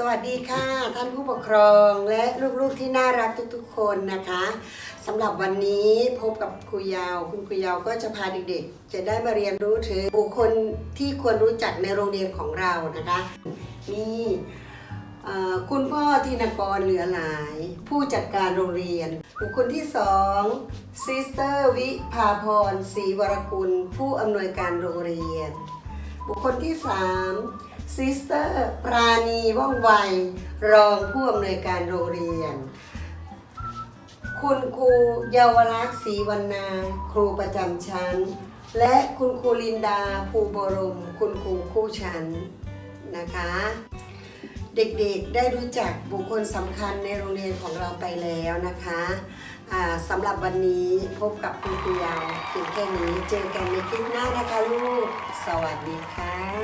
สวัสดีค่ะ ท่านผู้ปกครองและลูกๆที่น่ารักทุกๆ คนนะคะสำหรับวันนี้พบกับครูยาว คุณครูยาวก็จะพาเด็กๆ จะได้มาเรียนรู้ถึงบุคคลที่ควรรู้จักในโรงเรียนของเรานะคะมีคุณพ่อธินกรเหลือหลาย ผู้จัดการโรงเรียน บุคคลที่สองซิสเตอร์วิภาพรศรีวรกุล ผู้อำนวยการโรงเรียน บุคคลที่สาม ซิสเตอร์ปราณีว่องไว รองผู้อำนวยการโรงเรียน คุณครูเยาวรักษ์ศรีวรรณาครูประจำชั้น และคุณครูลินดาภูบรม คุณครูคู่ชั้นนะคะ เด็กๆได้รู้จักบุคคลสำคัญในโรงเรียนของเราไปแล้วนะคะสำหรับวันนี้พบกับคุณครูยาวเพียงแค่นี้ เจอกันในคลิปหน้านะคะลูก สวัสดีค่ะ